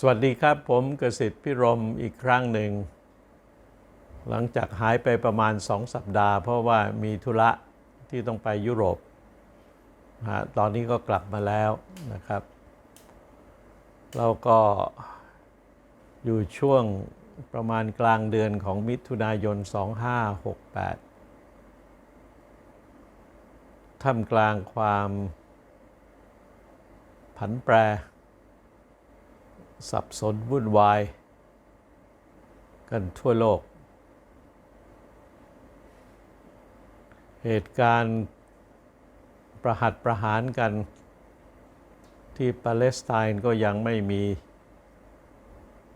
สวัสดีครับ ผมเกษตรพิรมอีกครั้งหนึ่ง หลังจากหายไปประมาณสองสัปดาห์ เพราะว่ามีธุระที่ต้องไปยุโรปฮะตอนนี้ก็กลับมาแล้วนะครับ เราก็อยู่ช่วงประมาณกลางเดือนของมิถุนายน 2568ท่ามกลางความผันแปร สับสนวุ่นวาย กันทั่วโลก เหตุการณ์ประหัตประหารกันที่ปาเลสไตน์ก็ยังไม่มี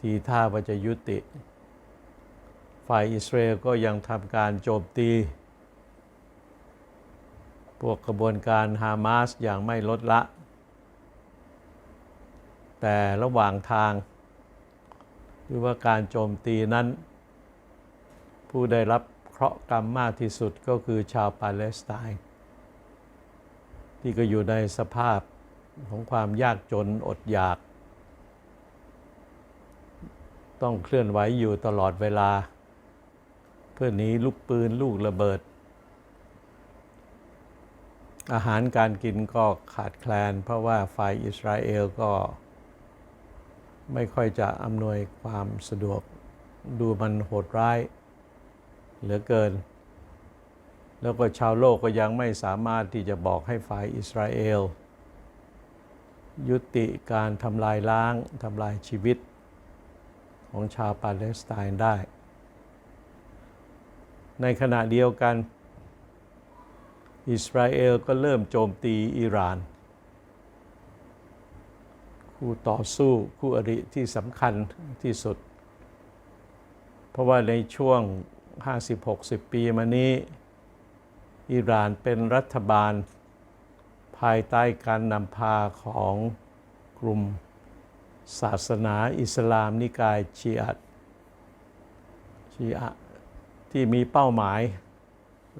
ทีท่าว่าจะยุติ ฝ่ายอิสราเอลก็ยังทำการโจมตี พวกกระบวนการฮามาสอย่างไม่ลดละ แต่ระหว่างทาง หรือว่าการโจมตีนั้น ผู้ได้รับเคราะห์กรรมมากที่สุดก็คือชาวปาเลสไตน์ที่ก็อยู่ในสภาพของความยากจนอดอยาก ต้องเคลื่อนไหวอยู่ตลอดเวลา เพื่อหนีลูกปืนลูกระเบิด อาหารการกินก็ขาดแคลน เพราะว่าฝ่ายอิสราเอลก็ ไม่ค่อยจะอำนวยความสะดวกดูมันโหดร้าย เหลือเกิน แล้วก็ชาวโลกก็ยังไม่สามารถที่จะบอกให้ฝ่ายอิสราเอล ยุติการทำลายล้างทำลายชีวิต ของชาวปาเลสไตน์ได้ ในขณะเดียวกัน อิสราเอลก็เริ่มโจมตีอิหร่าน คู่ต่อสู้คู่อริที่สำคัญที่สุด เพราะว่าในช่วง 50-60 ปีมานี้ อิหร่านเป็นรัฐบาล ภายใต้การนำพาของกลุ่มศาสนาอิสลามนิกายชีอะชีอะห์ที่มีเป้าหมาย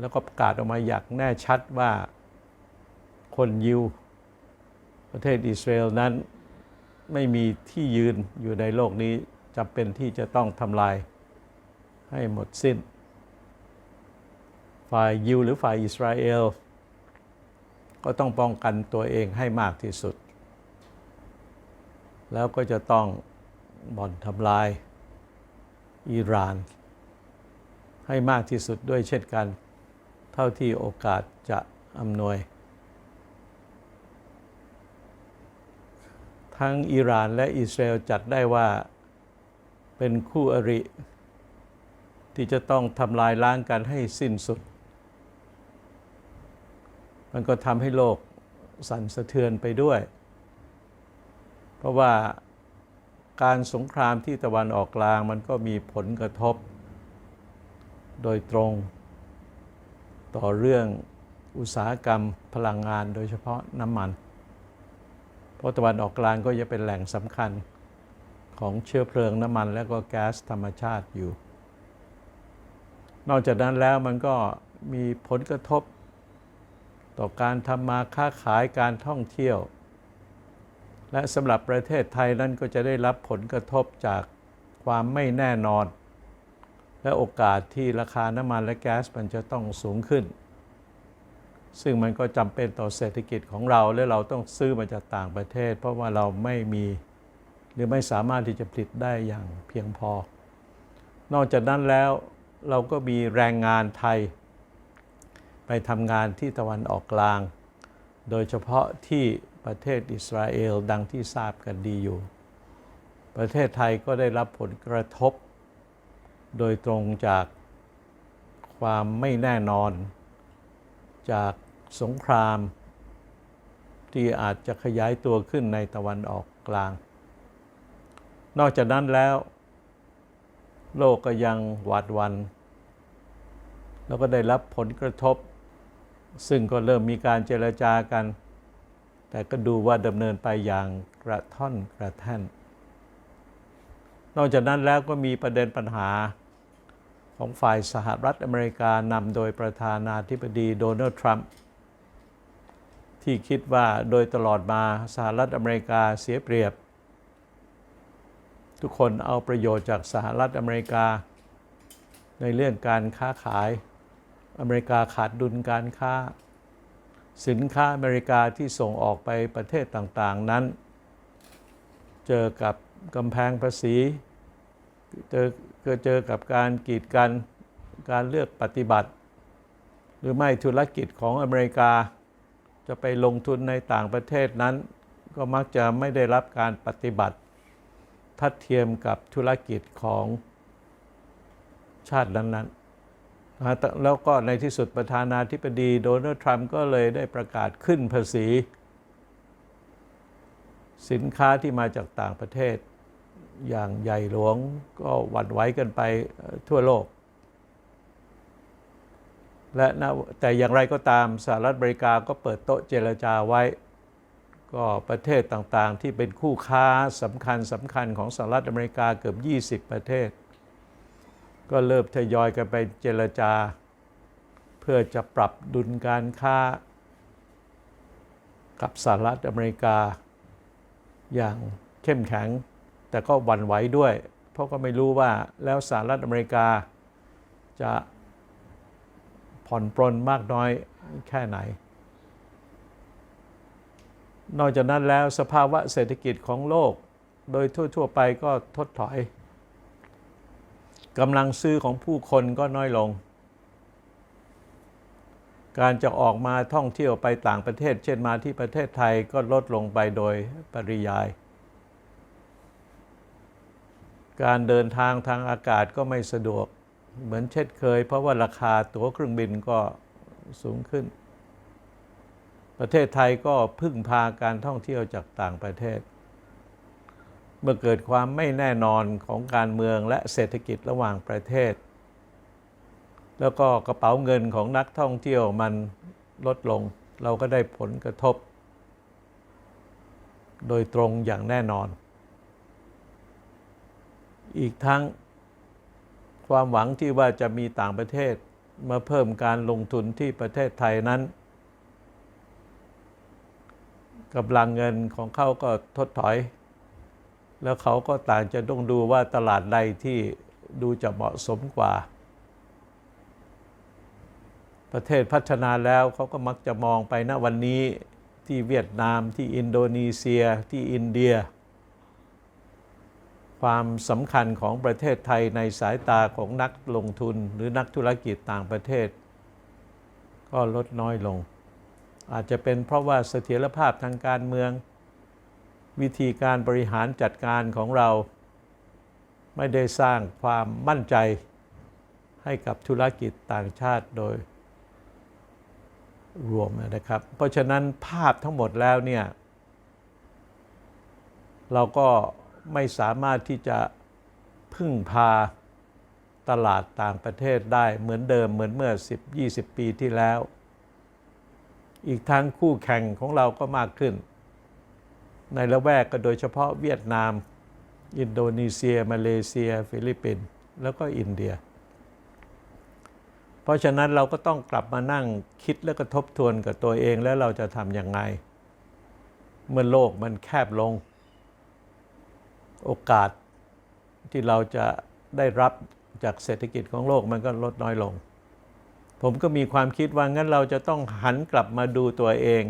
แล้วก็ประกาศออกมาอย่างแน่ชัดว่าคนยิว ประเทศอิสราเอลนั้น ไม่มีที่ยืนอยู่ในโลกนี้จำเป็นที่จะต้องทำลายให้หมดสิ้น ฝ่ายยิวหรือฝ่ายอิสราเอล ก็ต้องป้องกันตัวเองให้มากที่สุด แล้วก็จะต้องบ่อนทำลายอิหร่าน ให้มากที่สุดด้วยเช่นกัน เท่าที่โอกาสจะอำนวย ทั้งอิหร่านและอิสราเอลจัดได้ว่าเป็นคู่อริ ที่จะต้องทำลายล้างกันให้สิ้นสุด มันก็ทำให้โลกสั่นสะเทือนไปด้วย เพราะว่าการสงครามที่ตะวันออกกลางมันก็มีผลกระทบ โดยตรงต่อเรื่องอุตสาหกรรมพลังงานโดยเฉพาะน้ำมัน เพราะตะวันออกกลางก็จะเป็นแหล่งสำคัญของเชื้อเพลิงน้ำมันและก็แก๊สธรรมชาติอยู่ นอกจากนั้นแล้วมันก็มีผลกระทบ ต่อการทำมาค้าขายการท่องเที่ยว และสำหรับประเทศไทยนั้นก็จะได้รับผลกระทบจากความไม่แน่นอน และโอกาสที่ราคาน้ำมันและแก๊สมันจะต้องสูงขึ้น ซึ่งมันก็จำเป็นต่อเศรษฐกิจของเราและเราต้องซื้อมาจากต่างประเทศ เพราะว่าเราไม่มีหรือไม่สามารถที่จะผลิตได้อย่างเพียงพอ นอกจากนั้นแล้วเราก็มีแรงงานไทย ไปทำงานที่ตะวันออกกลาง โดยเฉพาะที่ประเทศอิสราเอลดังที่ทราบกันดีอยู่ ประเทศไทยก็ได้รับผลกระทบ โดยตรงจากความไม่แน่นอน จากสงคราม ที่อาจจะขยายตัวขึ้นในตะวันออกกลาง นอกจากนั้นแล้ว โลกก็ยังหวาดวัน แล้วก็ได้รับผลกระทบ ซึ่งก็เริ่มมีการเจรจากัน แต่ก็ดูว่าดำเนินไปอย่างกระท่อนกระแท่น นอกจากนั้นแล้วก็มีประเด็นปัญหา ของฝ่ายสหรัฐอเมริกานำโดยประธานาธิบดีโดนัลด์ทรัมป์ที่คิดว่าโดยตลอดมาสหรัฐอเมริกาเสียเปรียบ ทุกคนเอาประโยชน์จากสหรัฐอเมริกา ในเรื่องการค้าขาย อเมริกาขาดดุลการค้า สินค้าอเมริกาที่ส่งออกไปประเทศต่างๆนั้น เจอกับกำแพงภาษี เจอ ก็เจอกับการกีดกันการเลือกปฏิบัติ หรือไม่ธุรกิจของอเมริกา จะไปลงทุนในต่างประเทศนั้น ก็มักจะไม่ได้รับการปฏิบัติ ทัดเทียมกับธุรกิจของชาตินั้นๆนะฮะแต่แล้วก็ในที่สุดประธานาธิบดีโดนัลด์ทรัมป์ก็เลยได้ประกาศขึ้นภาษี สินค้าที่มาจากต่างประเทศ อย่างใหญ่หลวงก็หวั่นไหวกันไปทั่วโลก และนะแต่อย่างไรก็ตามสหรัฐอเมริกาก็เปิดโต๊ะเจรจาไว้ ก็ประเทศต่างๆ ที่เป็นคู่ค้าสำคัญสำคัญของสหรัฐอเมริกาเกือบ 20 ประเทศ ก็เริ่มทยอยกันไปเจรจา เพื่อจะปรับดุลการค้า กับสหรัฐอเมริกาอย่างเข้มแข็ง แต่ก็หวั่นไหวด้วย เพราะก็ไม่รู้ว่าแล้วสหรัฐอเมริกาจะผ่อนปรนมากน้อยแค่ไหน นอกจากนั้นแล้วสภาวะเศรษฐกิจของโลก โดยทั่ว ๆ ไปก็ทดถอยกำลังซื้อของผู้คนก็น้อยลง การจะออกมาท่องเที่ยวไปต่างประเทศ เช่นมาที่ประเทศไทยก็ลดลงไปโดยปริยาย การเดินทางทางอากาศก็ไม่สะดวกเหมือนเช่นเคย เพราะว่าราคาตั๋วเครื่องบินก็สูงขึ้น ประเทศไทยก็พึ่งพาการท่องเที่ยวจากต่างประเทศ เมื่อเกิดความไม่แน่นอนของการเมืองและเศรษฐกิจระหว่างประเทศ แล้วก็กระเป๋าเงินของนักท่องเที่ยวมันลดลง เราก็ได้ผลกระทบ โดยตรงอย่างแน่นอน อีกทั้งความหวังที่ว่าจะมีต่างประเทศมาเพิ่มการลงทุนที่ประเทศไทยนั้นกำลังเงินของเขาก็ทดถอย แล้วเขาก็ต่างจะต้องดูว่าตลาดใดที่ดูจะเหมาะสมกว่า ประเทศพัฒนาแล้วเขาก็มักจะมองไปณวันนี้ที่เวียดนามที่อินโดนีเซียที่อินเดีย ความสำคัญของประเทศไทยในสายตาของนักลงทุนหรือนักธุรกิจต่างประเทศ ก็ลดน้อยลง อาจจะเป็นเพราะว่าเสถียรภาพทางการเมือง วิธีการบริหารจัดการของเรา ไม่ได้สร้างความมั่นใจให้กับธุรกิจต่างชาติโดยรวมนะครับ เพราะฉะนั้นภาพทั้งหมดแล้วเนี่ย เราก็ ไม่สามารถที่จะพึ่งพาตลาดต่างประเทศได้เหมือนเดิมเหมือนเมื่อ 10-20 ปีที่แล้ว อีกทั้งคู่แข่งของเราก็มากขึ้น ในละแวกก็โดยเฉพาะเวียดนาม อินโดนีเซีย มาเลเซีย ฟิลิปปินส์แล้วก็อินเดีย เพราะฉะนั้นเราก็ต้องกลับมานั่งคิดและก็ทบทวนกับตัวเองแล้วเราจะทำอย่างไงเมื่อโลกมันแคบลง โอกาสที่เราจะได้รับจากเศรษฐกิจของโลกมันก็ลดน้อยลง ผมก็มีความคิดว่างั้นเราจะต้องหันกลับมาดูตัวเอง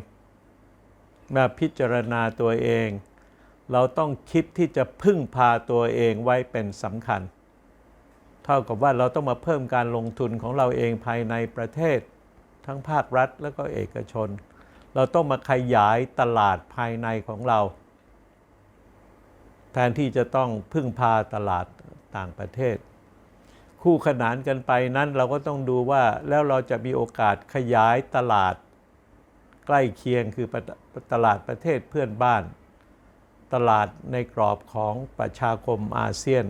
มาพิจารณาตัวเอง เราต้องคิดที่จะพึ่งพาตัวเองไว้เป็นสำคัญ เท่ากับว่าเราต้องมาเพิ่มการลงทุนของเราเองภายในประเทศ ทั้งภาครัฐและก็เอกชน เราต้องมาขยายตลาดภายในของเรา แทนที่จะต้องพึ่งพาตลาดต่างประเทศ คู่ขนานกันไปนั้นเราก็ต้องดูว่าแล้วเราจะมีโอกาสขยายตลาดใกล้เคียงคือตลาดประเทศเพื่อนบ้าน ตลาดในกรอบของประชาคมอาเซียน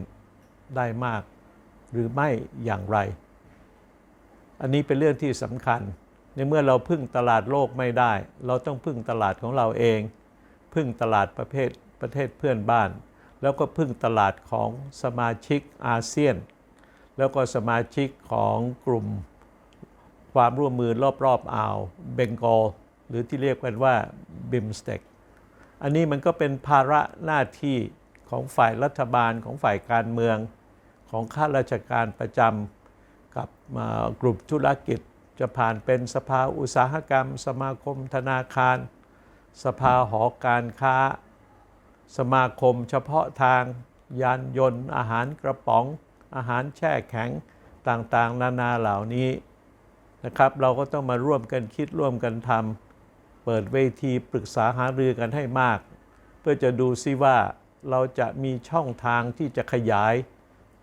ได้มาก หรือไม่อย่างไร อันนี้เป็นเรื่องที่สำคัญ ในเมื่อเราพึ่งตลาดโลกไม่ได้ เราต้องพึ่งตลาดของเราเอง พึ่งตลาดประเภทประเทศเพื่อนบ้าน แล้วก็พึ่งตลาดของสมาชิกอาเซียน แล้วก็สมาชิกของกลุ่มความร่วมมือรอบๆอ่าวเบงกอลหรือที่เรียกกันว่าบิมสเต็กอันนี้มันก็เป็นภาระหน้าที่ของฝ่ายรัฐบาลของฝ่ายการเมืองของข้าราชการประจำกับกลุ่มธุรกิจจะผ่านเป็นสภาอุตสาหกรรม สมาคมธนาคาร สภาหอการค้า สมาคมเฉพาะทาง ยานยนต์ อาหารกระป๋อง อาหารแช่แข็งต่างๆ นานาเหล่านี้นะครับ เราก็ต้องมาร่วมกันคิดร่วมกันทำเปิดเวทีปรึกษาหารือกันให้มาก เพื่อจะดูซิว่าเราจะมีช่องทางที่จะขยาย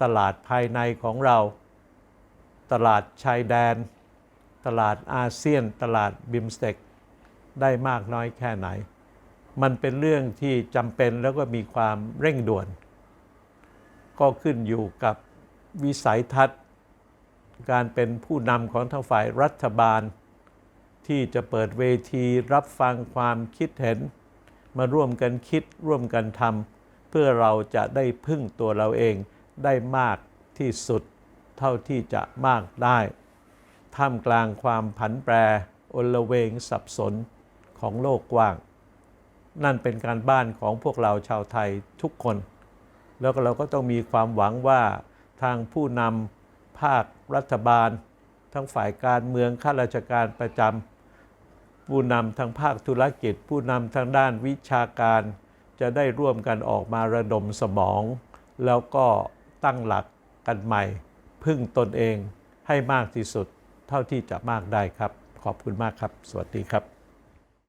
ตลาดภายในของเรา ตลาดชายแดน ตลาดอาเซียน ตลาดบิมสเต็กได้มากน้อยแค่ไหน มันเป็นเรื่องที่จำเป็นแล้วก็มีความเร่งด่วน ก็ขึ้นอยู่กับวิสัยทัศน์ การเป็นผู้นำของทางฝ่ายรัฐบาล ที่จะเปิดเวทีรับฟังความคิดเห็น มาร่วมกันคิดร่วมกันทำเพื่อเราจะได้พึ่งตัวเราเองได้มากที่สุดเท่าที่จะมากได้ ท่ามกลางความผันแปร อลเวงสับสนของโลกกว้าง นั่นเป็นการบ้านของพวกเราชาวไทยทุกคน แล้วก็เราก็ต้องมีความหวังว่าทางผู้นำภาครัฐบาล ทั้งฝ่ายการเมืองข้าราชการประจำผู้นำทางภาคธุรกิจ ผู้นำทางด้านวิชาการ จะได้ร่วมกันออกมาระดมสมอง แล้วก็ตั้งหลักกันใหม่ พึ่งตนเองให้มากที่สุดเท่าที่จะมากได้ครับ ขอบคุณมากครับ สวัสดีครับ